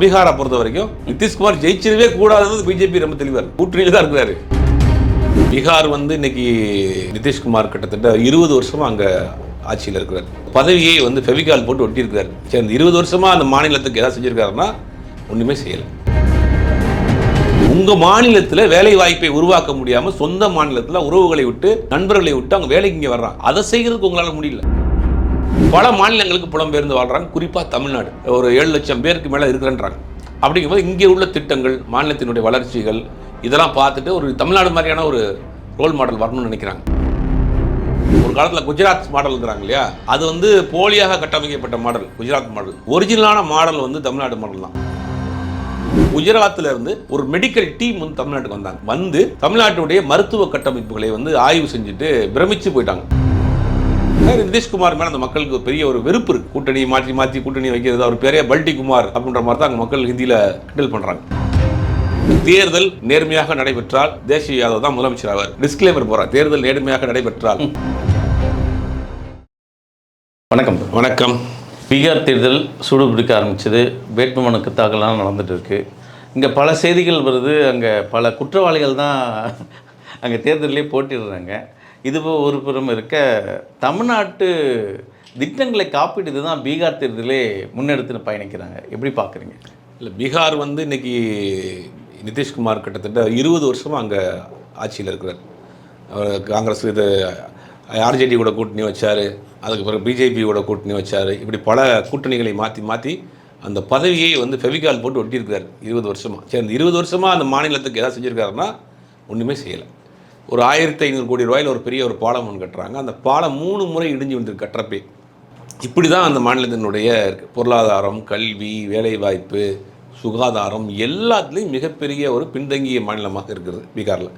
பீகாரை பொறுத்த வரைக்கும் நிதிஷ்குமார் ஜெயிச்சிடவே கூடாதுன்னு பிஜேபி ரொம்ப தெளிவார் கூட்டணியில் தான் இருக்கிறாரு. பீகார் வந்து இன்னைக்கு நிதிஷ்குமார் கிட்டத்தட்ட இருபது வருஷமா அங்க ஆட்சியில் இருக்கிறார். பதவியை வந்து ஃபெவிகால் போட்டு ஒட்டியிருக்காரு சரி அந்த இருபது வருஷமா அந்த மாநிலத்துக்கு ஏதாவது செஞ்சிருக்காருன்னா ஒண்ணுமே செய்யலை. உங்க மாநிலத்துல வேலை வாய்ப்பை உருவாக்க முடியாமல் சொந்த மாநிலத்தில் உறவுகளை விட்டு நண்பர்களை விட்டு அவங்க வேலைக்கு இங்கே வர்றான் அதை செய்யறதுக்கு உங்களால முடியல. பல மாநிலங்களுக்கு புலம்பெயர்ந்து வாழ்றாங்க. குறிப்பா தமிழ்நாடு. ஒரு ஏழு லட்சம் பேருக்கு மேலே இருக்கிறன்றாங்க. அப்படிங்கும்போது இங்கே உள்ள திட்டங்கள் மாநிலத்தினுடைய வளர்ச்சிகள் இதெல்லாம் பார்த்துட்டு ஒரு தமிழ்நாடு மாதிரியான ஒரு ரோல் மாடல் வரணும்னு நினைக்கிறாங்க. ஒரு காலத்தில் குஜராத் மாடல்ங்கிறாங்க இல்லையா? அது வந்து போலியாக கட்டமைக்கப்பட்ட மாடல் குஜராத் மாடல் ஒரிஜினலான மாடல் வந்து தமிழ்நாடு மாடல் தான். குஜராத்தில் இருந்து ஒரு மெடிக்கல் டீம் வந்து தமிழ்நாட்டுக்கு வந்தாங்க. வந்து தமிழ்நாட்டுடைய மருத்துவ கட்டமைப்புகளை வந்து ஆய்வு செஞ்சுட்டு பிரமிச்சு போயிட்டாங்க. நிதிஷ்குமார் மேல அந்த மக்களுக்கு பெரிய ஒரு வெறுப்பு இருக்கு? கூட்டணி மாற்றி மாற்றி கூட்டணி வைக்கிறது. அவர் பெரிய பல்டி குமார் அப்படின்ற மாதிரி தான் அங்க மக்கள் ஹிந்தியில கிண்டல் பண்றாங்க. தேர்தல் நேர்மையாக நடைபெற்றால் தேசிய யாதவ் தான் முதலமைச்சர் ஆவார். டிஸ்கிளைமர் போறார் தேர்தல் நேர்மையாக நடைபெற்றால். வணக்கம். வணக்கம். பீகார் தேர்தல் சூடுபிடிக்க ஆரம்பிச்சது. வேட்புமனுக்கு தாக்கல்லாம் நடந்துட்டு இருக்கு. இங்கே பல செய்திகள் வருது. அங்கே பல குற்றவாளிகள் தான் அங்கே தேர்தலே போட்டிடுறாங்க. இது ஒரு புறம் இருக்க தமிழ்நாட்டு திட்டங்களை காப்பீடு தான் பீகார் தேர்தலே முன்னெடுத்து பயணிக்கிறாங்க. எப்படி பார்க்குறீங்க? இல்லை பீகார் வந்து இன்னைக்கு நிதிஷ்குமார் கிட்டத்தட்ட இருபது வருஷமாக அங்கே ஆட்சியில் இருக்கிறார். அவர் காங்கிரஸ் இது ஆர்ஜேடி கூட கூட்டணி வச்சார் அதுக்கு பிறகு பிஜேபி கூட கூட்டணி வச்சார். இப்படி பல கூட்டணிகளை மாற்றி மாற்றி அந்த பதவியை வந்து ஃபெவிகால் போட்டு ஒட்டியிருக்கிறார் இருபது வருஷமாக சரி அந்த இருபது வருஷமாக அந்த மாநிலத்துக்கு ஏதாவது செஞ்சுருக்காருன்னா ஒன்றுமே செய்யலை. ஒரு ஆயிரத்தி ஐநூறு கோடி ரூபாயில் ஒரு பெரிய ஒரு பாலம் ஒன்று கட்டுறாங்க. அந்த பாலம் மூணு முறை இடிஞ்சு வந்து கட்டுறப்பே. இப்படி தான் அந்த மாநிலத்தினுடைய பொருளாதாரம் கல்வி வேலைவாய்ப்பு சுகாதாரம் எல்லாத்துலேயும் மிகப்பெரிய ஒரு பின்தங்கிய மாநிலமாக இருக்கிறது பீகாரில்.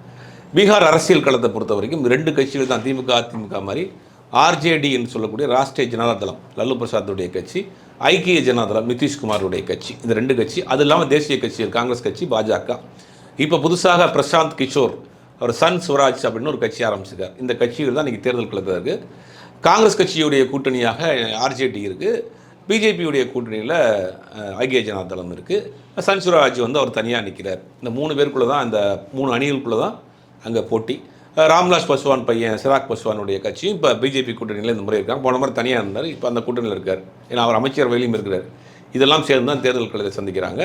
பீகார் அரசியல் களத்தை பொறுத்த வரைக்கும் ரெண்டு கட்சிகள் தான் திமுக அதிமுக மாதிரி. ஆர்ஜேடி என்று சொல்லக்கூடிய ராஷ்டிரிய ஜனதாதளம் லல்லு பிரசாத்துடைய கட்சி ஐக்கிய ஜனதாதளம் நிதிஷ்குமாருடைய கட்சி. இந்த ரெண்டு கட்சி அது இல்லாமல் தேசிய கட்சி காங்கிரஸ் கட்சி பாஜக. இப்போ புதுசாக பிரசாந்த் கிஷோர் அவர் சன் சுவராஜ் அப்படின்னு ஒரு கட்சி ஆரம்பிச்சிருக்கார். இந்த கட்சிகள் தான் இன்றைக்கி தேர்தல் களத்தில் இருக்குது காங்கிரஸ் கட்சியுடைய கூட்டணியாக ஆர்ஜேடி இருக்குது பிஜேபியுடைய கூட்டணியில் ஐக்கிய ஜனதாதளம் இருக்குது சன் சுவராஜ் வந்து அவர் தனியாக நிற்கிறார் இந்த மூணு பேருக்குள்ளே தான் இந்த மூணு அணிகளுக்குள்ளே தான் அங்கே போட்டி. ராம்விலாஸ் பஸ்வான் பையன் சிராக் பஸ்வானுடைய கட்சியும் இப்போ பிஜேபி கூட்டணியில் இந்த முறை இருக்காங்க. போன முறை தனியாக இருந்தார் இப்போ அந்த கூட்டணியில் இருக்கார். ஏன்னா அவர் அமைச்சர் வெளியும் இருக்கிறார். இதெல்லாம் சேர்ந்து தான் தேர்தல் களத்தை சந்திக்கிறாங்க.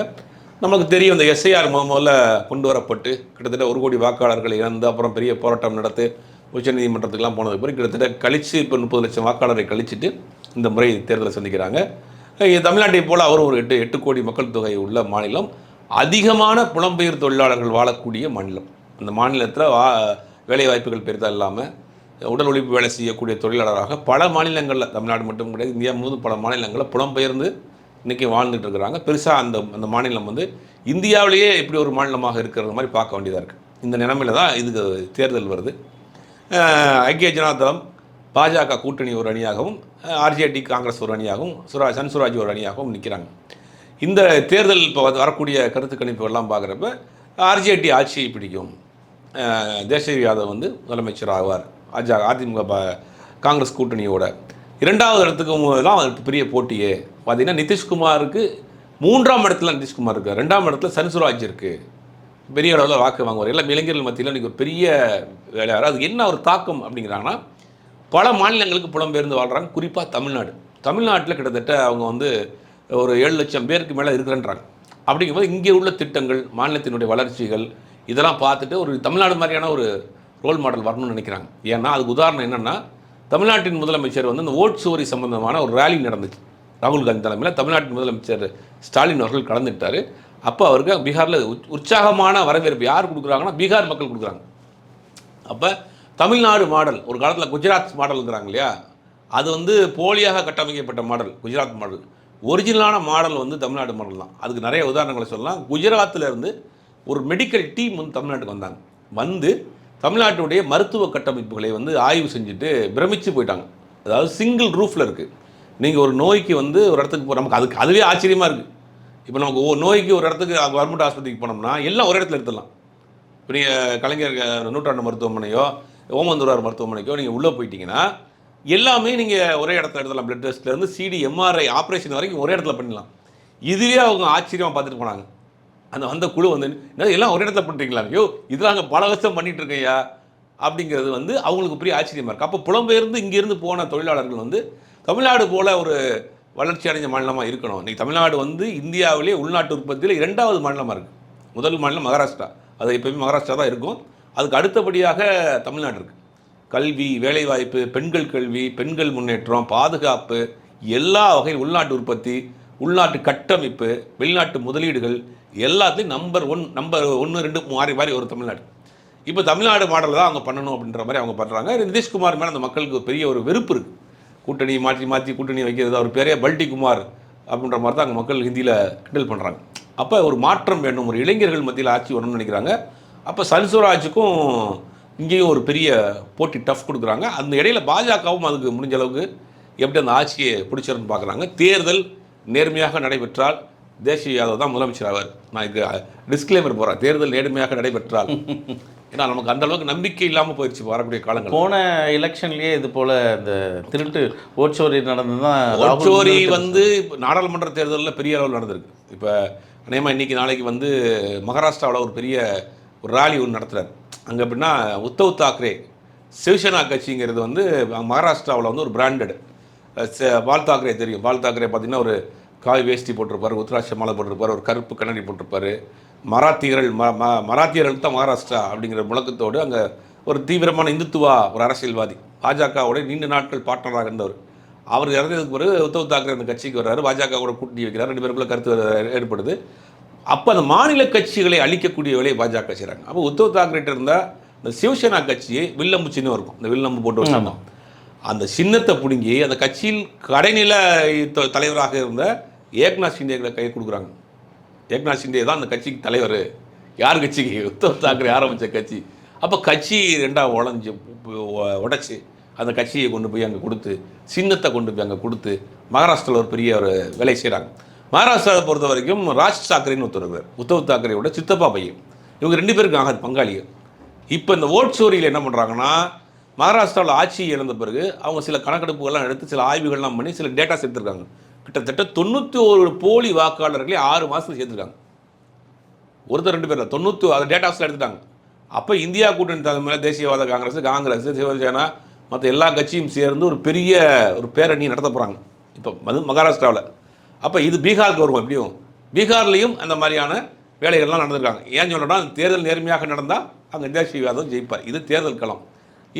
நமக்கு தெரியும் இந்த எஸ்ஐஆர் முதல்ல கொண்டு வரப்பட்டு கிட்டத்தட்ட ஒரு கோடி வாக்காளர்கள் இழந்து அப்புறம் பெரிய போராட்டம் நடத்து உச்சநீதிமன்றத்துக்குலாம் போனது பிறகு கிட்டத்தட்ட கழிச்சு இப்போ முப்பது லட்சம் வாக்காளரை கழிச்சிட்டு இந்த முறை தேர்தலை சந்திக்கிறாங்க. தமிழ்நாட்டை போல் அவரும் ஒரு எட்டு எட்டு கோடி மக்கள் தொகை உள்ள மாநிலம். அதிகமான புலம்பெயர் தொழிலாளர்கள் வாழக்கூடிய மாநிலம். அந்த மாநிலத்தில் வா வேலை வாய்ப்புகள் பெரிதாக இல்லாமல் உடல் ஒழிப்பு வேலை செய்யக்கூடிய தொழிலாளராக பல மாநிலங்களில் தமிழ்நாடு மட்டும் கிடையாது இந்தியா முழுவதும் பல மாநிலங்களில் புலம்பெயர்ந்து இன்றைக்கி வாழ்ந்துட்டு இருக்கிறாங்க. பெருசாக அந்த அந்த மாநிலம் வந்து இந்தியாவிலேயே இப்படி ஒரு மாநிலமாக இருக்கிறது மாதிரி பார்க்க வேண்டியதாக இருக்குது இந்த நிலமையில தான் இதுக்கு தேர்தல் வருது. ஐக்கிய ஜனதாதளம் பாஜக கூட்டணி ஒரு அணியாகவும் ஆர்ஜேடி காங்கிரஸ் ஒரு அணியாகவும் சுரா சன் சுராஜ் ஒரு அணியாகவும் நிற்கிறாங்க இந்த தேர்தல் இப்போ வரக்கூடிய கருத்து கணிப்புகள்லாம் பார்க்குறப்ப ஆர்ஜேடி ஆட்சியை பிடிக்கும். தேசிய யாதவ் வந்து முதலமைச்சர் ஆவார். அஜா அதிமுக ப- காங்கிரஸ் கூட்டணியோட. இரண்டாவது இடத்துக்கு தான் அவருக்கு பெரிய போட்டியே. பார்த்தீங்கன்னா நிதிஷ்குமாருக்கு மூன்றாம் இடத்துல நிதிஷ்குமார் இருக்கு ரெண்டாம் இடத்துல சன்சுராஜ் இருக்குது பெரிய அளவில் வாக்கு வாங்குவார். எல்லாம் இளைஞர்கள் மத்தியில் இன்றைக்கி ஒரு பெரிய வேலையார் அது என்ன ஒரு தாக்கம் அப்படிங்கிறாங்கன்னா பல மாநிலங்களுக்கு புலம்பெயர்ந்து வாழ்கிறாங்க குறிப்பாக தமிழ்நாடு. தமிழ்நாட்டில் கிட்டத்தட்ட அவங்க வந்து ஒரு ஏழு லட்சம் பேருக்கு மேலே இருக்கிறன்றாங்க. அப்படிங்கும்போது இங்கே உள்ள திட்டங்கள் மாநிலத்தினுடைய வளர்ச்சிகள் இதெல்லாம் பார்த்துட்டு ஒரு தமிழ்நாடு மாதிரியான ஒரு ரோல் மாடல் வரணும்னு நினைக்கிறாங்க. ஏன்னா அதுக்கு உதாரணம் என்னென்னா தமிழ்நாட்டின் முதலமைச்சர் வந்து இந்த ஓட் சுவரி சம்பந்தமான ஒரு ரேலி நடந்துச்சு. ராகுல் காந்தி தலைமையில் தமிழ்நாட்டின் முதலமைச்சர் ஸ்டாலின் அவர்கள் கலந்துட்டார் அப்போ அவருக்கு பீகாரில் உற்சாகமான வரவேற்பு யார் கொடுக்குறாங்கன்னா பீகார் மக்கள் கொடுக்குறாங்க. அப்போ தமிழ்நாடு மாடல் ஒரு காலத்தில் குஜராத் மாடல்ங்கிறாங்க இல்லையா? அது வந்து போலியாக கட்டமைக்கப்பட்ட மாடல் குஜராத் மாடல். ஒரிஜினலான மாடல் வந்து தமிழ்நாடு மாடல் தான். அதுக்கு நிறைய உதாரணங்களை சொல்லலாம். குஜராத்தில் இருந்து ஒரு மெடிக்கல் டீம் வந்து தமிழ்நாட்டுக்கு வந்தாங்க. வந்து தமிழ்நாட்டுடைய மருத்துவ கட்டமைப்புகளை வந்து ஆய்வு செஞ்சுட்டு பிரமிச்சு போயிட்டாங்க. அதாவது சிங்கிள் ரூஃபில் இருக்குது நீங்கள் ஒரு நோய்க்கு வந்து ஒரு இடத்துக்கு போகிற நமக்கு அதுக்கு அதுவே ஆச்சரியமாக இருக்குது இப்போ நமக்கு ஒரு நோய்க்கு ஒரு இடத்துக்கு கவர்மெண்ட் ஆஸ்பத்திரிக்கு போனோம்னா எல்லாம் ஒரே இடத்துல எடுத்துடலாம் இப்போ நீங்கள் கலைஞர் நூற்றாண்டு மருத்துவமனையோ ஓமந்தூரார் மருத்துவமனைக்கோ நீங்கள் உள்ளே போயிட்டீங்கன்னா எல்லாமே நீங்கள் ஒரே இடத்துல எடுத்துடலாம் பிளட் டெஸ்ட்லேருந்து சிடி எம்ஆர்ஐ ஆப்ரேஷன் வரைக்கும் ஒரே இடத்துல பண்ணிடலாம். இதுவே அவங்க ஆச்சரியமாக பார்த்துட்டு போனாங்க. அந்த வந்த குழு வந்து எல்லாம் ஒரே இடத்துல பண்ணுறீங்களா ஐயோ இதெல்லாம் அங்கே பல வருஷம் பண்ணிட்டு இருக்கையா அப்படிங்கிறது வந்து அவங்களுக்கு பெரிய ஆச்சரியமாக இருக்குது அப்போ புலம்பெயர்ந்து இங்கேருந்து போன தொழிலாளர்கள் வந்து தமிழ்நாடு போல் ஒரு வளர்ச்சி அடைஞ்ச மாநிலமாக இருக்கணும். இன்றைக்கி தமிழ்நாடு வந்து இந்தியாவிலே உள்நாட்டு உற்பத்தியில் இரண்டாவது மாநிலமாக இருக்குது முதல் மாநிலம் மகாராஷ்டிரா. அது எப்பயுமே மகாராஷ்டிரா தான் இருக்கும். அதுக்கு அடுத்தபடியாக தமிழ்நாடு இருக்குது கல்வி வேலைவாய்ப்பு பெண்கள் கல்வி பெண்கள் முன்னேற்றம் பாதுகாப்பு எல்லா வகையில் உள்நாட்டு உற்பத்தி உள்நாட்டு கட்டமைப்பு வெளிநாட்டு முதலீடுகள் எல்லாத்தையும் நம்பர் ஒன் நம்பர் ஒன்று ரெண்டு மாறி மாறி ஒரு தமிழ்நாடு. இப்போ தமிழ்நாடு மாடலில் தான் அவங்க பண்ணணும் அப்படின்ற மாதிரி அவங்க பண்ணுறாங்க நிதிஷ்குமார் மேலே அந்த மக்களுக்கு பெரிய ஒரு வெறுப்பு இருக்குது கூட்டணி மாற்றி மாற்றி கூட்டணி வைக்கிறது அவர் பெரிய பல்டி குமார் அப்படின்ற மாதிரி தான் அங்கே மக்கள் ஹிந்தியில் கிண்டல் பண்ணுறாங்க அப்போ ஒரு மாற்றம் வேண்டும் ஒரு இளைஞர்கள் மத்தியில் ஆட்சி வரணும்னு நினைக்கிறாங்க. அப்போ சன்சுவராஜுக்கும் இங்கேயும் ஒரு பெரிய போட்டி டஃப் கொடுக்குறாங்க. அந்த இடையில பாஜகவும் அதுக்கு முடிஞ்ச அளவுக்கு எப்படி அந்த ஆட்சியை பிடிச்சிருன்னு பார்க்குறாங்க தேர்தல் நேர்மையாக நடைபெற்றால் தேசிய யாதவ் தான் முதலமைச்சர் ஆவார். நான் இது டிஸ்க்ளைமர் போகிறேன் தேர்தல் நேர்மையாக நடைபெற்றால். ஏன்னா நமக்கு அந்த அளவுக்கு நம்பிக்கை இல்லாமல் போயிடுச்சு வரக்கூடிய காலங்கள் போன எலெக்ஷன்லயே இது போல இந்த திருட்டு ஓட்சோரி நடந்து தான் ஓச்சோரி வந்து நாடாளுமன்ற தேர்தலில் பெரிய அளவில் நடந்திருக்கு. இப்போ அநேகமாக இன்னைக்கு நாளைக்கு வந்து மகாராஷ்டிராவில் ஒரு பெரிய ஒரு ராலி ஒன்று நடத்துறாரு. அங்கே எப்படின்னா உத்தவ் தாக்கரே சிவசேனா கட்சிங்கிறது வந்து மகாராஷ்டிராவில் வந்து ஒரு பிராண்டட் பால் தாக்கரே தெரியும். பால் தாக்கரே பார்த்தீங்கன்னா ஒரு காய் வேஷ்டி போட்டிருப்பாரு உத்ராட்ச மாலை போட்டிருப்பாரு ஒரு கருப்பு கண்ணாடி போட்டிருப்பாரு. மராத்தியர்கள் ம ம- மராத்தியர்கள் தான் மகாராஷ்டிரா அப்படிங்கிற முழக்கத்தோடு அங்கே ஒரு தீவிரமான இந்துத்துவா ஒரு அரசியல்வாதி. பாஜகவோட நீண்ட நாட்கள் பார்ட்னராக இருந்தவர். அவர் இறந்ததுக்கு பிறகு உத்தவ் தாக்கரே அந்த கட்சிக்கு வர்றாரு. பாஜக கூட கூட்டணி வைக்கிறார். ரெண்டு பேருக்குள்ள கருத்து ஏற்படுது. அப்போ அந்த மாநில கட்சிகளை அழிக்கக்கூடிய வேலையை பாஜக செய்கிறாங்க அப்போ உத்தவ் தாக்கரேட்ட இருந்தால் இந்த சிவசேனா கட்சி வில்லம்பு சின்னம் இருக்கும். இந்த வில்லம்பு போட்டு வச்சிருந்தோம் அந்த சின்னத்தை பிடுங்கி அந்த கட்சியில் கடைநில தலைவராக இருந்த ஏக்நாத் ஷிண்டேகளை கை கொடுக்குறாங்க. ஏக்நாத் ஷிண்டே தான் அந்த கட்சிக்கு தலைவர். யார் கட்சிக்கு உத்தவ் தாக்கரே ஆரம்பித்த கட்சி. அப்போ கட்சி ரெண்டாக உடஞ்சி உடைச்சி அந்த கட்சியை கொண்டு போய் அங்கே கொடுத்து சின்னத்தை கொண்டு போய் அங்கே கொடுத்து மகாராஷ்டிராவில் ஒரு பெரிய ஒரு வேலை செய்கிறாங்க மகாராஷ்டிராவை பொறுத்த வரைக்கும் ராஜ் தாக்கரேன்னு ஒருத்தர் உத்தவ் தாக்கரேயோட சித்தப்பா பையன். இவங்க ரெண்டு பேருக்கு ஆகாது பங்காளிகள். இப்போ இந்த ஓட் சோரியில் என்ன பண்ணுறாங்கன்னா மகாராஷ்டிராவில் ஆட்சி இழந்த பிறகு அவங்க சில கணக்கெடுப்புகள்லாம் எடுத்து சில ஆய்வுகள்லாம் பண்ணி சில டேட்டாஸ் எடுத்திருக்காங்க கிட்டத்தட்ட தொண்ணூற்றி ஒரு போலி வாக்காளர்களை ஆறு மாதத்தில் சேர்த்துருக்காங்க ஒருத்தர் ரெண்டு பேரில் தொண்ணூற்றி அதை டேட்டாஸில் எடுத்துட்டாங்க. அப்போ இந்தியா கூட்டணி தலைமையில் தேசியவாத காங்கிரஸ் காங்கிரஸ் சிவசேனா மற்ற எல்லா கட்சியும் சேர்ந்து ஒரு பெரிய ஒரு பேரணி நடத்த போகிறாங்க இப்போ மது மகாராஷ்டிராவில். அப்போ இது பீகாருக்கு வருவோம் எப்படியும்? பீகார்லேயும் அந்த மாதிரியான வேலைகள்லாம் நடந்திருக்காங்க. ஏன் சொல்லணும்னா தேர்தல் நேர்மையாக நடந்தால் அங்கே தேசியவாதம் ஜெயிப்பார். இது தேர்தல் களம்.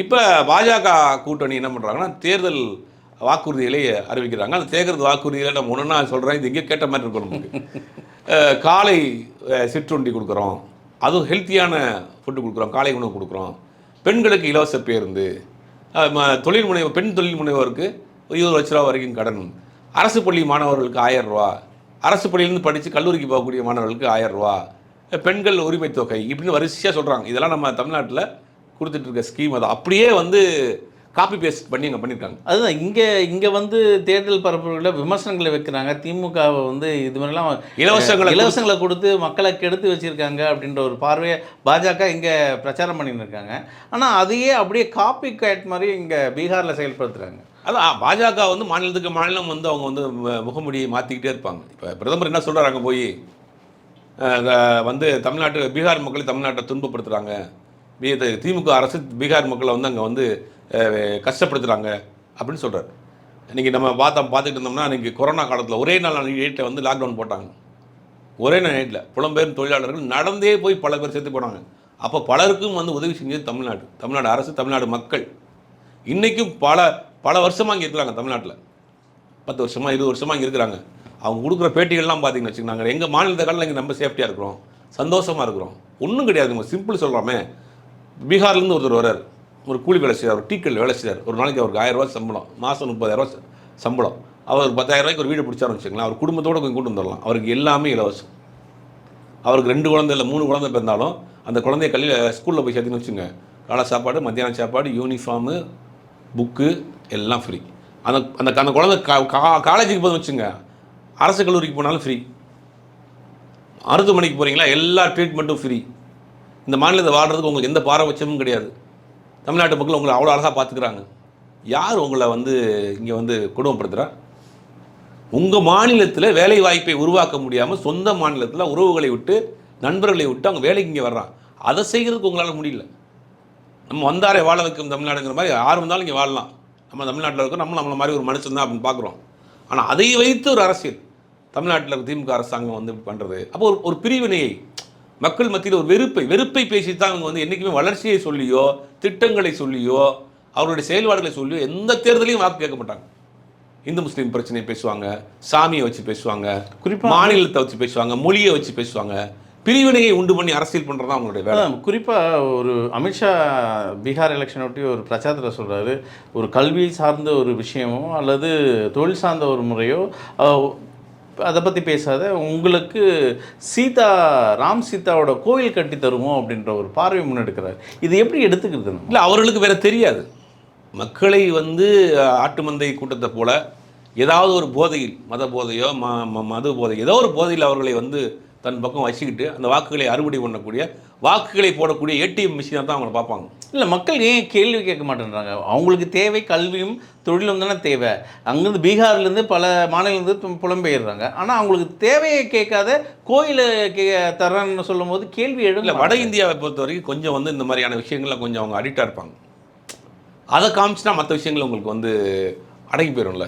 இப்போ பாஜக கூட்டணி என்ன பண்ணுறாங்கன்னா தேர்தல் வாக்குறுதிகளை அறிவிக்கிறாங்க. அந்த தேர்தல் வாக்குறுதிகளை நம்ம ஒன்று நான் சொல்கிறேன் இது எங்கேயோ கேட்ட மாதிரி இருக்கும் நமக்கு. காலை சிற்றுண்டி கொடுக்குறோம். அதுவும் ஹெல்த்தியான ஃபுட்டு கொடுக்குறோம். காலை உணவு கொடுக்குறோம். பெண்களுக்கு இலவச பேருந்து. ம- தொழில் முனைவு பெண் தொழில் முனைவோருக்கு இருபது லட்ச ரூபா வரைக்கும் கடன். அரசு பள்ளி மாணவர்களுக்கு ஆயிரம் ரூபா. அரசு பள்ளியிலேருந்து படித்து கல்லூரிக்கு போகக்கூடிய மாணவர்களுக்கு ஆயிரம் ரூபா. பெண்கள் உரிமை தொகை இப்படின்னு வரிசையாக சொல்கிறாங்க இதெல்லாம் நம்ம தமிழ்நாட்டில் கொடுத்துட்ருக்க ஸ்கீம் அது. அப்படியே வந்து காப்பி பேஸ்ட் பண்ணி அங்கே பண்ணியிருக்காங்க அதுதான் இங்கே இங்கே வந்து தேர்தல் பரப்புகளில் விமர்சனங்களை வைக்கிறாங்க. திமுகவை வந்து இது மாதிரிலாம் இலவசங்களை இலவசங்களை கொடுத்து மக்களை கெடுத்து வச்சிருக்காங்க அப்படின்ற ஒரு பார்வையை பாஜக இங்கே பிரச்சாரம் பண்ணின்னு இருக்காங்க ஆனால் அதையே அப்படியே காப்பி கேட் மாதிரி இங்கே பீகாரில் செயல்படுத்துகிறாங்க அதான் பாஜக வந்து மாநிலத்துக்கு மாநிலம் வந்து அவங்க வந்து முகமூடியை மாற்றிக்கிட்டே இருப்பாங்க. இப்போ பிரதமர் என்ன சொல்றாரு அங்க போய்? வந்து தமிழ்நாட்டு பீகார் மக்களை தமிழ்நாட்டை துன்பப்படுத்துகிறாங்க திமுக அரசு பீகார் மக்களை வந்து அங்கே வந்து கஷ்டப்படுத்துகிறாங்க அப்படின்னு சொல்கிறார் இன்னைக்கு நம்ம பார்த்தா பார்த்துட்டு இருந்தோம்னா இன்றைக்கி கொரோனா காலத்தில் ஒரே நாள் நைட்டில் வந்து லாக்டவுன் போட்டாங்க. ஒரே நாள் நைட்டில் புலம்பெயரும் தொழிலாளர்கள் நடந்தே போய் பல பேர் சேர்த்து போனாங்க. அப்போ பலருக்கும் வந்து உதவி செஞ்சது தமிழ்நாடு. தமிழ்நாடு அரசு தமிழ்நாடு மக்கள். இன்றைக்கும் பல பல வருஷமாக இங்கே இருக்கிறாங்க தமிழ்நாட்டில். பத்து வருஷமாக இருபது வருஷமாக இங்கே இருக்கிறாங்க. அவங்க கொடுக்குற பேட்டிகள்லாம் பார்த்தீங்கன்னு வச்சுக்கோங்க எங்கள் மாநிலத்தை காலில் இங்கே நம்ம சேஃப்டியாக இருக்கிறோம். சந்தோஷமாக இருக்கிறோம். ஒன்றும் கிடையாது. சிம்பிள் சொல்கிறோமே பீகார்லேருந்து ஒருத்தர் வர்றார். ஒரு கூலி வேலை செய்கிறார் ஒரு டீக்கல் வேலை செய்கிறார் ஒரு நாளைக்கு அவருக்கு ஆயிரரூவா சம்பளம். மாதம் முப்பதாயிரரூவா சம்பளம். அவர் பத்தாயிரரூவாய்க்கு ரூபாய்க்கு ஒரு வீடு பிடிச்சாருன்னு வச்சுக்கலாம் அவர் குடும்பத்தோட கொஞ்சம் கூட்டு வந்துடலாம். அவருக்கு எல்லாமே இலவசம். அவருக்கு ரெண்டு குழந்தை இல்லை மூணு குழந்தை பிறந்தாலும் அந்த குழந்தைய கல்வியில் ஸ்கூலில் போய் சேர்த்துன்னு வச்சுங்க காலை சாப்பாடு மத்தியானம் சாப்பாடு யூனிஃபார்மு புக்கு எல்லாம் ஃப்ரீ அந்த அந்த அந்த குழந்தை கா- கா- காலேஜுக்கு போதும் வச்சுங்க அரசு கல்லூரிக்கு போனாலும் ஃப்ரீ மருத்துவமனைக்கு போகிறீங்களா எல்லா ட்ரீட்மெண்ட்டும் ஃப்ரீ இந்த மாநிலத்தை வாழ்கிறதுக்கு உங்களுக்கு எந்த பாரபட்சமும் கிடையாது. தமிழ்நாட்டு மக்கள் உங்களை அவ்வளோ அழகாக பார்த்துக்கிறாங்க. யார் உங்களை வந்து இங்கே வந்து குடும்பப்படுத்துகிறா உங்கள் மாநிலத்தில் வேலை வாய்ப்பை உருவாக்க முடியாமல் சொந்த மாநிலத்தில் உறவுகளை விட்டு நண்பர்களை விட்டு அவங்க வேலைக்கு இங்கே வர்றான். அதை செய்கிறதுக்கு உங்களால் முடியல. நம்ம வந்தாரே வாழ வைக்கும் தமிழ்நாடுங்கிற மாதிரி யார் வந்தாலும் இங்கே வாழலாம். நம்ம தமிழ்நாட்டில் இருக்கோம் நம்ம நம்மளை மாதிரி ஒரு மனுஷன் தான் அப்படின்னு பார்க்குறோம். ஆனால் அதை வைத்து ஒரு அரசியல். தமிழ்நாட்டில் திமுக அரசாங்கம் வந்து பண்ணுறது அப்போ ஒரு ஒரு பிரிவினையை மக்கள் மத்தியில் ஒரு வெறுப்பை வெறுப்பை பேசித்தான் அவங்க வந்து என்றைக்குமே வளர்ச்சியை சொல்லியோ திட்டங்களை சொல்லியோ அவருடைய செயல்பாடுகளை சொல்லியோ எந்த தேர்தலையும் வாக்கு கேட்க மாட்டாங்க. இந்து முஸ்லீம் பிரச்சனையை பேசுவாங்க சாமியை வச்சு பேசுவாங்க குறிப்பா- மாநிலத்தை வச்சு பேசுவாங்க மொழியை வச்சு பேசுவாங்க. பிரிவினையை உண்டு பண்ணி அரசியல் பண்ணுறது தான் அவங்களுடைய வேலை. குறிப்பாக ஒரு அமித்ஷா பீகார் எலெக்ஷனை ஒட்டி ஒரு பிரச்சாரத்தில் சொல்கிறாரு ஒரு கல்வி சார்ந்த ஒரு விஷயமோ அல்லது தொழில் சார்ந்த ஒரு முறையோ அதை பற்றி பேசாத உங்களுக்கு சீதா ராம் சீதாவோட கோயில் கட்டி தருவோம் அப்படின்ற ஒரு பார்வை முன்னெடுக்கிறார். இது எப்படி எடுத்துக்கிறது இல்லை அவர்களுக்கு வேற தெரியாது. மக்களை வந்து ஆட்டு மந்தை கூட்டத்தை போல ஏதாவது ஒரு போதையில் மத போதையோ ம ம- மது போதை ஏதோ ஒரு போதையில் அவர்களை வந்து தன் பக்கம் வச்சுக்கிட்டு அந்த வாக்குகளை அறுவடை பண்ணக்கூடிய வாக்குகளை போடக்கூடிய ஏடிஎம் மிஷினாக தான் அவங்கள பார்ப்பாங்க. இல்லை மக்கள் ஏன் கேள்வி கேட்க மாட்டேன்றாங்க? அவங்களுக்கு தேவை கல்வியும் தொழிலும் தானே தேவை. அங்கேருந்து பீகார்லேருந்து பல மாநிலங்கள்லேருந்து புலம்பெயர்றாங்க. ஆனால் அவங்களுக்கு தேவையை கேட்காத கோயிலை கே தரேன்னு சொல்லும் போது கேள்வி இல்லை எழுல வட இந்தியாவை பொறுத்த வரைக்கும் கொஞ்சம் வந்து இந்த மாதிரியான விஷயங்கள்ல கொஞ்சம் அவங்க அடிக்டாக இருப்பாங்க. அதை காமிச்சுனா மற்ற விஷயங்கள் உங்களுக்கு வந்து அடங்கி போயிடும்ல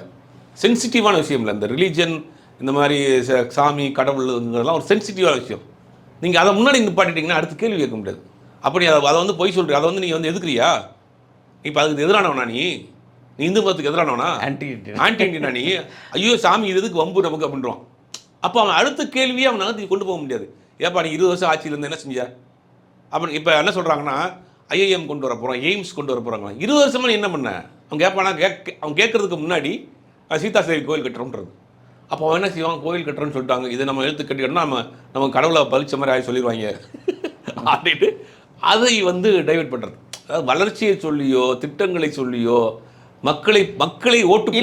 சென்சிட்டிவான விஷயம் இல்லை. இந்த ரிலீஜன் இந்த மாதிரி ச- சாமி கடவுள்ங்கிறதெல்லாம் ஒரு சென்சிட்டிவான விஷயம். நீங்கள் அதை முன்னாடி நிப்பாட்டிட்டீங்கன்னா அடுத்து கேள்வி கேட்க முடியாது. அப்படி அதை அதை வந்து பொய் சொல்கிறீங்க அதை வந்து நீங்கள் வந்து எதுக்குறியா இப்போ அதுக்கு எதிரானவனா நீ? நீ இந்து மதத்துக்கு எதிரானவனா? ஆன்டி ஆன்டி இண்டியனா நீ? ஐயோ சாமி இது எதுக்கு வம்பு நமக்கு அப்படின்றான். அப்போ அவன் அடுத்த கேள்வியை அவன் நகர்த்தி கொண்டு போக முடியாது. ஏப்பா நீ இருபது வருஷம் ஆட்சியில் இருந்து என்ன செஞ்ச? அப்படி இப்போ என்ன சொல்கிறாங்கன்னா ஐஐஎம் கொண்டு வர போகிறோம் எய்ம்ஸ் கொண்டு வர போகிறாங்க இருபது வருஷமா நீ என்ன பண்ண? அவன் கேட்பானா கேட்க அவன் கேட்கறதுக்கு முன்னாடி சீதா சேவி கோயில் கட்டுறோன்றது அப்போ என்ன செய்வான்? கோயில் கட்டுறோன்னு சொல்லிட்டாங்க. இதை நம்ம எழுத்து கட்டிக்கணும்னா நம்ம நம்ம கடவுளை பலிச்ச மாதிரி ஆகி சொல்லிடுவாங்க. அப்படின்ட்டு அதை வந்து டைவர்ட் பண்ணுறது அதாவது வளர்ச்சியை சொல்லியோ திட்டங்களை சொல்லியோ மக்களை மக்களை ஓட்டு.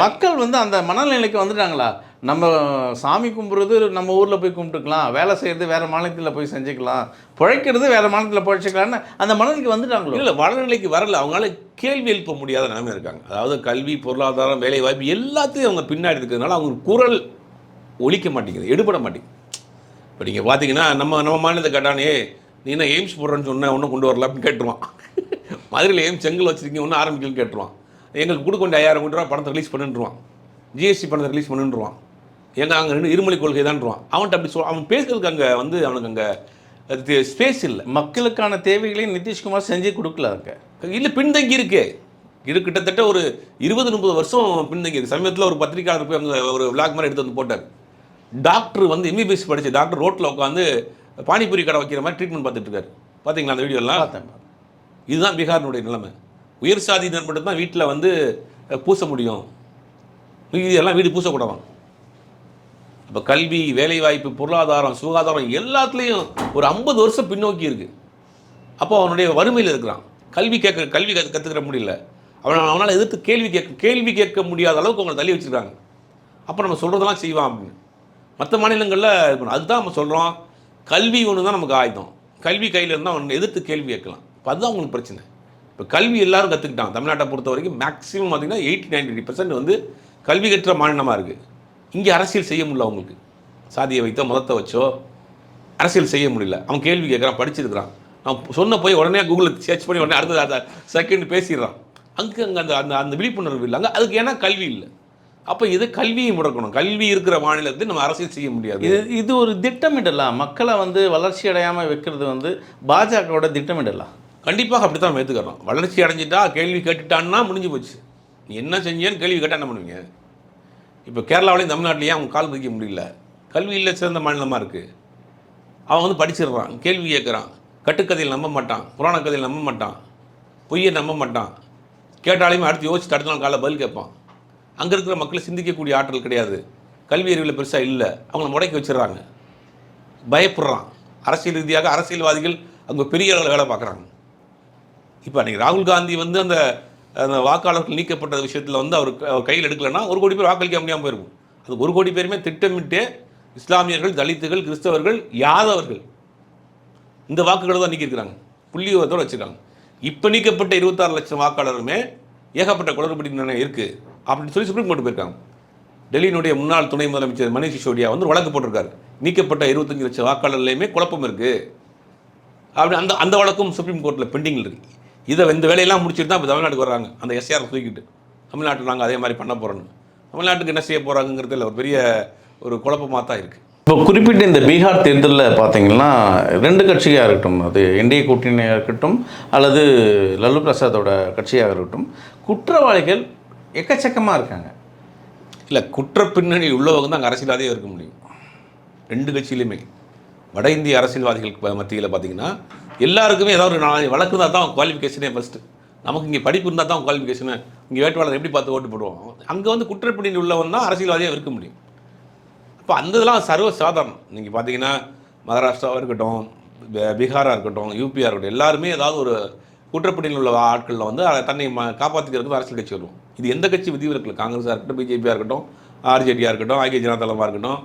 மக்கள் வந்து அந்த மனநிலைக்கு வந்துட்டாங்களா? நம்ம சாமி கும்பிட்றது நம்ம ஊரில் போய் கும்பிட்டுக்கலாம். வேலை செய்கிறது வேறு மாநிலத்தில் போய் செஞ்சுக்கலாம். பிழைக்கிறது வேறு மாநிலத்தில் பிழைச்சிக்கலான்னு அந்த மனநிலைக்கு வந்துட்டாங்களோ? இல்லை வளநிலைக்கு வரல. அவங்களால கேள்வி எழுப்ப முடியாத நிலைமை இருக்காங்க. அதாவது கல்வி பொருளாதாரம் வேலை வாய்ப்பு எல்லாத்தையும் அவங்க பின்னாடி இருக்கிறதுனால அவங்க குரல் ஒழிக்க மாட்டேங்குது எடுபட மாட்டேங்குது. இப்போ நீங்கள் பார்த்தீங்கன்னா நம்ம நம்ம மாநிலத்தை கேட்டானே நீ என்ன எய்ம்ஸ் போடுறேன்னு சொன்ன ஒன்றும் கொண்டு வரல அப்படின்னு கேட்டுருவான். மதுரையில் எய்ம்ஸ் செங்கல் வச்சுருக்கீங்க ஒன்றும் ஆரம்பிக்கலன்னு கேட்டுருவான். எங்களுக்கு கொடுக்க வேண்டிய ஐயாயிரம் கோடி ரூபா பணத்தை ரிலீஸ் பண்ணுன்றான் ஜிஎஸ்டி பணத்தை ரிலீஸ் பண்ணுன்றான் எங்க அங்கே ரெண்டு இருமொழி கொள்கை தான்றான் அவன்கிட்ட அப்படி சொல் அவன் பேசுறதுக்கு அங்கே வந்து அவனுக்கு அங்கே ஸ்பேஸ் இல்லை. மக்களுக்கான தேவைகளையும் நிதிஷ்குமார் செஞ்சு கொடுக்கல அங்கே. இல்லை பின்தங்கி இருக்கு. இது கிட்டத்தட்ட ஒரு இருபது முப்பது வருஷம் பின்தங்கி இருக்கு. சமீபத்தில் ஒரு பத்திரிக்கையாளர் போய் அங்கே ஒரு விளாக் மாதிரி எடுத்து வந்து போட்டார். டாக்டர் வந்து எம்பிபிஎஸ் படிச்ச டாக்டர் ரோட்டில் உட்காந்து பானிபூரி கடை வைக்கிற மாதிரி ட்ரீட்மெண்ட் பார்த்துட்டு இருக்காரு பார்த்தீங்களா அந்த வீடியோலாம் பார்த்தேன். இதுதான் பீகாரினுடைய நிலைமை. உயர் சாதியினர் மட்டும்தான் வீட்டில் வந்து பூச முடியும். மீதி எல்லாம் வீடு பூசக்கூடாதான். இப்போ கல்வி வேலைவாய்ப்பு பொருளாதாரம் சுகாதாரம் எல்லாத்துலேயும் ஒரு ஐம்பது வருஷம் பின்னோக்கி இருக்குது அப்போ அவனுடைய வறுமையில் இருக்கிறான். கல்வி கேட்க கல்வி கற்று கற்றுக்கிற முடியல. அவன் அவனால் எதிர்த்து கேள்வி கேட்க கேள்வி கேட்க முடியாத அளவுக்கு அவங்களை தள்ளி வச்சுருக்காங்க. அப்போ நம்ம சொல்கிறதெல்லாம் செய்வான் அப்படின்னு. மற்ற மாநிலங்களில் அதுதான் நம்ம சொல்கிறோம் கல்வி ஒன்று தான் நமக்கு ஆயுதம். கல்வி கையில் இருந்தால் அவன் எதிர்த்து கேள்வி கேட்கலாம். இப்போ அதுதான் உங்களுக்கு பிரச்சனை. இப்போ கல்வி எல்லாரும் கற்றுக்கிட்டான் தமிழ்நாட்டை பொறுத்த வரைக்கும் மேக்ஸிமம் பார்த்தீங்கன்னா எயிட்டி நைன்டி பர்சன்ட் வந்து கல்வி கற்ற மாநிலமாக இருக்குது இங்கே அரசியல் செய்ய முடியல அவங்களுக்கு. சாதியை வைத்தோ மதத்தை வச்சோ அரசியல் செய்ய முடியல. அவன் கேள்வி கேட்குறான் படிச்சிருக்கிறான். அவன் சொன்ன போய் உடனே கூகுளில் சர்ச் பண்ணி உடனே அடுத்தது அந்த செகண்ட் பேசிடுறான். அங்கே அங்கே அந்த அந்த அந்த விழிப்புணர்வு இல்லை. அங்கே அதுக்கு ஏன்னா கல்வி இல்லை. அப்போ இது கல்வியை முடக்கணும். கல்வி இருக்கிற மாநிலத்தில் நம்ம அரசியல் செய்ய முடியாது. இது இது ஒரு திட்டமிடலாம் மக்களை வந்து வளர்ச்சி அடையாமல் வைக்கிறது வந்து பாஜகவோட திட்டமிடலாம் கண்டிப்பாக அப்படி தான் நம்ம ஏற்றுக்கிறோம் வளர்ச்சி அடைஞ்சிட்டா கேள்வி கேட்டுட்டான்னா முடிஞ்சு போச்சு. நீ என்ன செஞ்சேன்னு கேள்வி கேட்டால் என்ன பண்ணுவீங்க? இப்போ கேரளாவிலையும் தமிழ்நாட்டிலையும் அவங்க கால் வைக்க முடியல. கல்வியில் சிறந்த மாநிலமாக இருக்குது அவன் வந்து படிச்சிடுறான் கேள்வி கேட்குறான் கட்டுக்கதையில் நம்ப மாட்டான் புராண கதையில் நம்ப மாட்டான் பொய்யை நம்ப மாட்டான். கேட்டாலையுமே அடுத்து யோசிச்சு அடுத்த நாள் காலை பதில் கேட்பான். அங்கே இருக்கிற மக்களை சிந்திக்கக்கூடிய ஆற்றல் கிடையாது. கல்வி அறிவில் பெருசாக இல்லை. அவங்கள முடக்கி வச்சிடுறாங்க. பயப்படுறான். அரசியல் ரீதியாக அரசியல்வாதிகள் அங்கே பெரிய அளவில் வேலை பார்க்குறாங்க. இப்போ அன்றைக்கி ராகுல் காந்தி வந்து அந்த அந்த வாக்காளர்கள் நீக்கப்பட்ட விஷயத்தில் வந்து அவர் கையில் எடுக்கலைன்னா ஒரு கோடி பேர் வாக்களிக்க முடியாமல் போயிருக்கும். அது ஒரு கோடி பேருமே திட்டமிட்டு இஸ்லாமியர்கள் தலித்துகள் கிறிஸ்தவர்கள் யாதவர்கள் இந்த வாக்குகளை தான் நீக்கியிருக்கிறாங்க. புள்ளி விவரத்தோடு வச்சுருக்காங்க. இப்போ நீக்கப்பட்ட இருபத்தாறு லட்சம் வாக்காளருமே ஏகப்பட்ட குளறுபடி இருக்குது அப்படின்னு சொல்லி சுப்ரீம் கோர்ட் போயிருக்காங்க. டெல்லியினுடைய முன்னாள் துணை முதலமைச்சர் மணிஷ் சிசோடியா வந்து வழக்கு போட்டிருக்காரு. நீக்கப்பட்ட இருபத்தஞ்சு லட்சம் வாக்காளர்லையுமே குழப்பம் இருக்குது அப்படி அந்த அந்த வழக்கும் சுப்ரீம் கோர்ட்டில் பெண்டிங்கில் இருக்குது இதை இந்த வேலையெல்லாம் முடிச்சுட்டு தான் இப்போ தமிழ்நாட்டுக்கு வர்றாங்க. அந்த எஸ்ஆர் தூக்கிட்டு. தமிழ்நாட்டில் நாங்கள் அதே மாதிரி பண்ண போகிறோன்னு தமிழ்நாட்டுக்கு என்ன செய்ய போகிறாங்கிறதுல ஒரு பெரிய ஒரு குழப்பமாக தான் இருக்குது இப்போ குறிப்பிட்ட இந்த பீகார் தேர்தலில் பார்த்தீங்கன்னா ரெண்டு கட்சியாக இருக்கட்டும் அது என்டிஏ கூட்டணியாக இருக்கட்டும் அல்லது லல்லு பிரசாதோட கட்சியாக இருக்கட்டும் குற்றவாளிகள் எக்கச்சக்கமாக இருக்காங்க. இல்லை குற்ற பின்னணி உள்ளவங்க தான் அங்கே அரசியல்வாதியே இருக்க முடியும். ரெண்டு கட்சியிலுமே. வட இந்திய அரசியல்வாதிகள் மத்தியில் பார்த்தீங்கன்னா எல்லாருக்குமே ஏதாவது ஒரு நாலஞ்சு வழக்கு இருந்தால் தான் குவாலிஃபிகேஷனே ஃபஸ்ட்டு நமக்கு இங்கே படிப்பு இருந்தால் தான் குவாலிஃபிகேஷனு இங்கே வேட்பாளர் எப்படி பார்த்து ஓட்டு போடுவோம் அங்கே வந்து குற்ற உள்ளவன் தான் அரசியல்வாதியாக இருக்க முடியும். அப்போ அந்த இதெல்லாம் சர்வ சாதாரணம் நீங்கள் பார்த்தீங்கன்னா மகாராஷ்டிராவாக இருக்கட்டும் பீகாராக இருக்கட்டும் யூபியாக இருக்கட்டும் எல்லாருமே ஏதாவது ஒரு குற்றப்பிடியில் உள்ள ஆட்களில் வந்து அதை தன்னை ம காப்பாற்றிக்கிறதுக்கு அரசியல் கட்சி வரும் இது எந்த கட்சி விதிவிலக்கில் காங்கிரஸாக இருக்கட்டும் பிஜேபியாக இருக்கட்டும் ஆர்ஜேடியாக இருக்கட்டும் ஐக்கிய ஜனதாதளமாக இருக்கட்டும்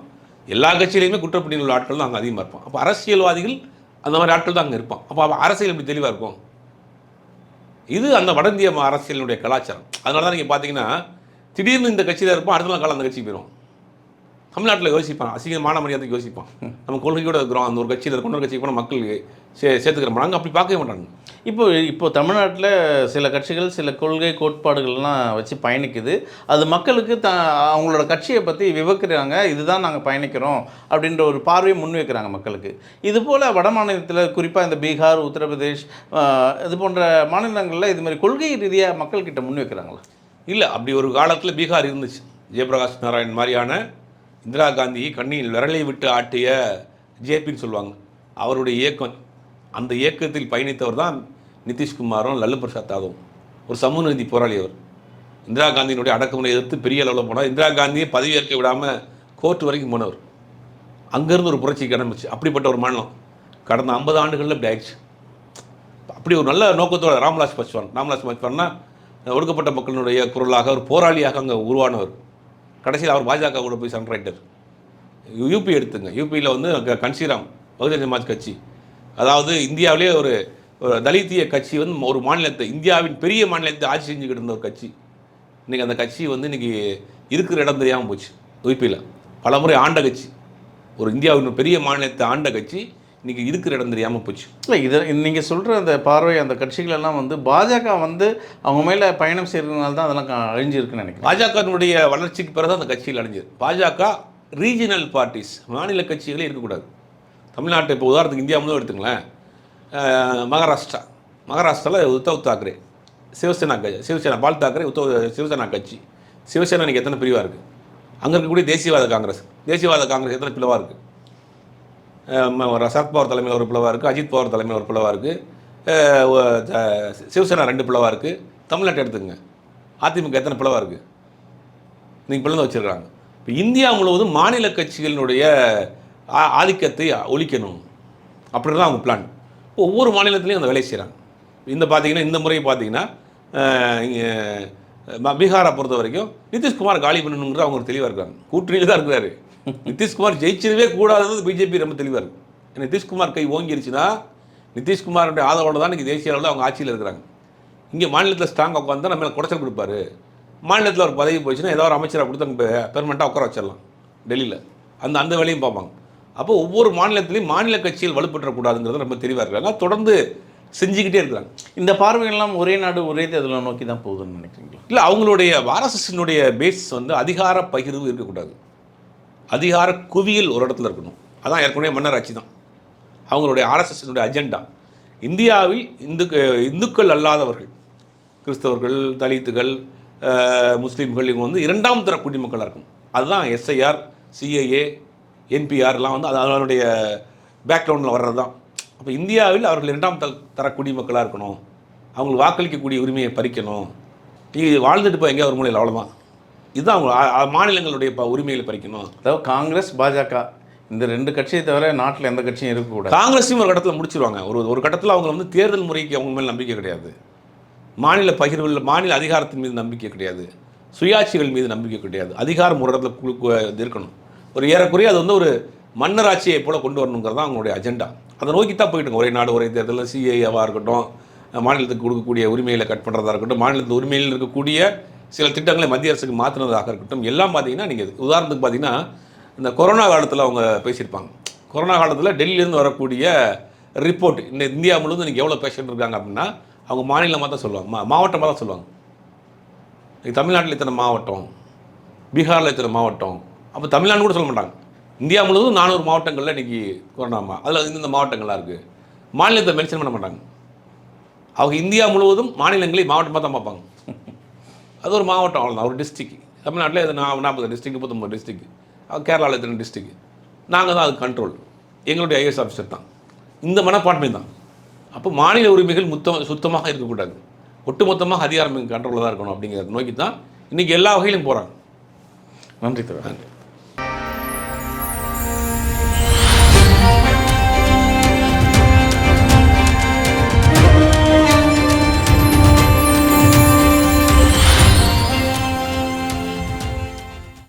எல்லா கட்சியிலையுமே குற்றப்பிடியில் உள்ள ஆட்கள் தான் அங்கே அதிகமாக இருப்பான் அப்போ அரசியல்வாதிகள் அந்த மாதிரி ஆட்கள் தான் அங்கே இருப்பான். அப்போ அவன் அரசியல் எப்படி தெளிவாக இருக்கும்? இது அந்த வட இந்திய அரசியலினுடைய கலாச்சாரம். அதனால தான் நீங்கள் பார்த்தீங்கன்னா திடீர்னு இந்த கட்சியில் இருப்போம் அடுத்த நாள் காலம் அந்த கட்சிக்கு போயிடும் தமிழ்நாட்டில் யோசிப்பான் அசிங்கமான மரியாதைக்கு யோசிப்பான். நம்ம கொள்கையோட இருக்கிறோம் அந்த ஒரு கட்சியில் இருக்கணும் ஒரு கட்சிக்கு போனால் மக்கள் சே சேர்த்துக்கிற மாட்டாங்க அப்படி பார்க்கவே மாட்டாங்க இப்போ இப்போ தமிழ்நாட்டில் சில கட்சிகள் சில கொள்கை கோட்பாடுகள்லாம் வச்சு பயணிக்குது. அது மக்களுக்கு த அவங்களோட கட்சியை பற்றி விவக்கிறாங்க இதுதான் நாங்கள் பயணிக்கிறோம் அப்படின்ற ஒரு பார்வையை முன்வைக்கிறாங்க மக்களுக்கு. இது போல் வட மாநிலத்தில் குறிப்பாக இந்த பீகார் உத்தரப்பிரதேஷ் இது போன்ற மாநிலங்களில் இது மாதிரி கொள்கை ரீதியாக மக்கள்கிட்ட முன்வைக்கிறாங்களா இல்லை அப்படி ஒரு காலத்தில் பீகார் இருந்துச்சு. ஜெயபிரகாஷ் நாராயண் மாதிரியான இந்திரா காந்தி கண்ணியில் விரலை விட்டு ஆட்டிய ஜேபின்னு சொல்லுவாங்க. அவருடைய இயக்கம். அந்த இயக்கத்தில் பயணித்தவர் தான் நிதிஷ்குமாரும் லல்லு பிரசாத் யாதவும் ஒரு சமூக நீதி போராளி அவர். இந்திரா காந்தியினுடைய அடக்குமுறை எதிர்த்து பெரிய அளவில் போனார். இந்திரா காந்தியை பதவியேற்க விடாமல் கோர்ட் வரைக்கும் போனவர். அங்கேருந்து ஒரு புரட்சி கிளம்பிச்சு. அப்படிப்பட்ட ஒரு மாநிலம். கடந்த ஐம்பது ஆண்டுகளில் இப்படி ஆயிடுச்சு. அப்படி ஒரு நல்ல நோக்கத்தோட ராம்விலாஸ் பாஸ்வான். ராம்விலாஸ் பாஸ்வான்னா ஒடுக்கப்பட்ட மக்களினுடைய குரலாக ஒரு போராளியாக அங்கே உருவானவர். கடைசியில் அவர் பாஜக கூட போய் சண்டரைட்டர் யூபி எடுத்துங்க. யூபியில் வந்து கன்சிராம் பகுஜன் சமாஜ் கட்சி. அதாவது இந்தியாவிலே ஒரு ஒரு தலித்திய கட்சி வந்து ஒரு மாநிலத்தை இந்தியாவின் பெரிய மாநிலத்தை ஆட்சி செஞ்சுக்கிட்டு இருந்த ஒரு கட்சி. இன்றைக்கி அந்த கட்சி வந்து இன்றைக்கி இருக்கிற இடம் தெரியாமல் போச்சு. யூபியில் பலமுறை ஆண்ட கட்சி. ஒரு இந்தியாவின் பெரிய மாநிலத்தை ஆண்ட கட்சி இன்றைக்கி இருக்கிற இடம் தெரியாமல் போச்சு. இல்லை இதை நீங்கள் சொல்கிற அந்த பார்வை அந்த கட்சிகள் எல்லாம் வந்து பாஜக வந்து அவங்க மேலே பயணம் செய்கிறதுனால தான் அதெல்லாம் அழிஞ்சிருக்குன்னு நினைக்கிறேன். பாஜகவினுடைய வளர்ச்சிக்கு பிறகு அந்த கட்சியில் அடைஞ்சது பாஜக ரீஜனல் பார்ட்டிஸ் மாநில கட்சிகளே இருக்கக்கூடாது. தமிழ்நாட்டை இப்போ உதாரணத்துக்கு இந்தியா முழுவதும் எடுத்துங்களேன். மகாராஷ்டிரா. மகாராஷ்டிராவில் உத்தவ் தாக்கரே. சிவசேனா கட்சி சிவசேனா பால் தாக்கரே உத்தவ் சிவசேனா கட்சி. சிவசேனா இன்னைக்கு எத்தனை பிரிவாக இருக்குது அங்கே இருக்கக்கூடிய தேசியவாத காங்கிரஸ். தேசியவாத காங்கிரஸ் எத்தனை பிளவாக இருக்குது சரத்பவார் தலைமையில் ஒரு பிளவாக இருக்குது அஜித் பவார் தலைமையில் ஒரு பிளவாக இருக்குது சிவசேனா ரெண்டு பிளவாக இருக்குது தமிழ்நாட்டை எடுத்துங்க அதிமுக எத்தனை பிளவாக இருக்குது நீங்கள் பிளந்து வச்சுருக்காங்க இப்போ இந்தியா முழுவதும் மாநில கட்சிகளினுடைய ஆ- ஆதிக்கத்தை ஒழிக்கணும். அப்படி தான் அவங்க பிளான் ஒவ்வொரு மாநிலத்திலையும் அந்த வேலையை செய்கிறாங்க இந்த பார்த்தீங்கன்னா இந்த முறை பார்த்தீங்கன்னா இங்கே பீகாரை பொறுத்த வரைக்கும் நிதிஷ்குமார் காலி பண்ணணுங்கிற அவங்க தெளிவாக இருக்காங்க. கூட்டணியில் தான் இருக்கிறாரு நிதிஷ்குமார் ஜெயிச்சிடவே கூடாதது பிஜேபி ரொம்ப தெளிவாக இருக்கும் ஏன்னா நிதிஷ்குமார் கை ஓங்கிருச்சுன்னா நிதிஷ்குமாரோட ஆதரவோட தான் இன்றைக்கி தேசிய அளவில் அவங்க ஆட்சியில் இருக்கிறாங்க. இங்கே மாநிலத்தில் ஸ்ட்ராங்காக உட்காந்து நம்ம மேலே குடைச்சல் கொடுப்பாரு. மாநிலத்தில் ஒரு பதவி போச்சுன்னா ஏதோ ஒரு அமைச்சராக கொடுத்து அங்கே பெர்மனெண்ட்டாக உட்கார வச்சிடலாம். டெல்லியில். அந்த அந்த வேலையும் பார்ப்பாங்க. அப்போ ஒவ்வொரு மாநிலத்திலையும் மாநில கட்சிகள் வலுப்பற்றக்கூடாதுங்கிறது ரொம்ப தெளிவாக இருக்காங்க. தொடர்ந்து செஞ்சுக்கிட்டே இருக்கிறாங்க இந்த பார்வையெல்லாம் ஒரே நாடு ஒரே தேர்தலை நோக்கி தான் போகுதுன்னு நினைக்கிறீங்களா? இல்லை அவங்களுடைய ஆர்எஸ்எஸ்னுடைய பேஸ் வந்து அதிகார பகிர்வு இருக்கக்கூடாது. அதிகார குவியல் ஒரு இடத்துல இருக்கணும். அதான் ஏற்கனவே மன்னர் ஆட்சி தான். அவங்களுடைய ஆர்எஸ்எஸ்னுடைய அஜெண்டா இந்தியாவில் இந்து இந்துக்கள் அல்லாதவர்கள் கிறிஸ்தவர்கள் தலித்துகள் முஸ்லீம்கள் இவங்க வந்து இரண்டாம் தர குடிமக்களாக இருக்கும் அதுதான் எஸ்ஐஆர் சிஏஏ என்பிஆர்லாம் வந்து அது அதனுடைய பேக்ரவுண்டில் வர்றது தான் அப்போ இந்தியாவில் அவர்கள் இரண்டாம் த தர குடிமக்களாக இருக்கணும். அவங்களுக்கு வாக்களிக்கக்கூடிய உரிமையை பறிக்கணும். நீ வாழ்ந்துட்டு போய் எங்கேயா ஒரு மூலையில் அவ்வளோதான் இதுதான் அவங்க மாநிலங்களுடைய ப உரிமைகளை பறிக்கணும். அதாவது காங்கிரஸ் பாஜக இந்த ரெண்டு கட்சியை தவிர நாட்டில் எந்த கட்சியும் இருக்கக்கூடாது. காங்கிரஸையும் ஒரு கட்டத்தில் முடிச்சிருவாங்க. ஒரு ஒரு கட்டத்தில் அவங்க வந்து தேர்தல் முறைக்கு அவங்க மேல் நம்பிக்கை கிடையாது. மாநில பகிர்வில் மாநில அதிகாரத்தின் மீது நம்பிக்கை கிடையாது. சுயாட்சிகள் மீது நம்பிக்கை கிடையாது. அதிகாரம் ஒரு இடத்துல இருக்கணும். ஒரு ஏறக்குறைய அது வந்து ஒரு மன்னராட்சியை போல கொண்டு வரணுங்கிறது தான் அவங்களுடைய அஜெண்டா அதை நோக்கி தான் போயிட்டு ஒரே நாடு ஒரே தேர்தலில் சிஏஏவாக இருக்கட்டும் மாநிலத்துக்கு கொடுக்கக்கூடிய உரிமைகளை கட் பண்ணுறதா இருக்கட்டும் மாநிலத்து உரிமையில் இருக்கக்கூடிய சில திட்டங்களை மத்திய அரசுக்கு மாற்றினதாக இருக்கட்டும் எல்லாம் பார்த்தீங்கன்னா நீங்கள் உதாரணத்துக்கு பார்த்தீங்கன்னா இந்த கொரோனா காலத்தில் அவங்க பேசியிருப்பாங்க. கொரோனா காலத்தில் டெல்லியிலேருந்து வரக்கூடிய ரிப்போர்ட் இந்த இந்தியா முழுவதும் இன்றைக்கி எவ்வளோ பேஷண்ட் இருக்காங்க அப்படின்னா அவங்க மாநிலமாக தான் சொல்லுவாங்க. மா மாவட்டமாக தான் சொல்லுவாங்க. தமிழ்நாட்டில் இத்தனை மாவட்டம்? பீகாரில் இத்தனை மாவட்டம்? அப்போ தமிழ்நாடு கூட சொல்ல மாட்டாங்க. இந்தியா முழுவதும் நானூறு மாவட்டங்களில் இன்றைக்கி கொரோனாமா அதில் இந்த மாவட்டங்கள்லாம் இருக்குது மாநிலத்தை மென்ஷன் பண்ண மாட்டாங்க. அவங்க இந்தியா முழுவதும் மாநிலங்களை மாவட்டமாக தான் பார்ப்பாங்க. அது ஒரு மாவட்டம் அவ்வளோதான் ஒரு டிஸ்ட்ரிக் தமிழ்நாட்டில் இது நான் நாற்பது டிஸ்ட்ரிக் முப்பத்தொம்பது டிஸ்ட்ரிக் கேரளாவில் எத்தனை டிஸ்ட்ரிக் நாங்கள் தான் அது கண்ட்ரோல் எங்களுடைய ஐஎஸ் ஆஃபீஸர் தான். இந்த மனப்பான்மை தான். அப்போ மாநில உரிமைகள் முத்தம் சுத்தமாக இருக்கக்கூடாது. ஒட்டுமொத்தமாக அதிகாரம் கண்ட்ரோலில் தான் இருக்கணும் அப்படிங்கிறத நோக்கி தான் இன்றைக்கி எல்லா வகையிலும் போகிறாங்க நன்றி தோழர்.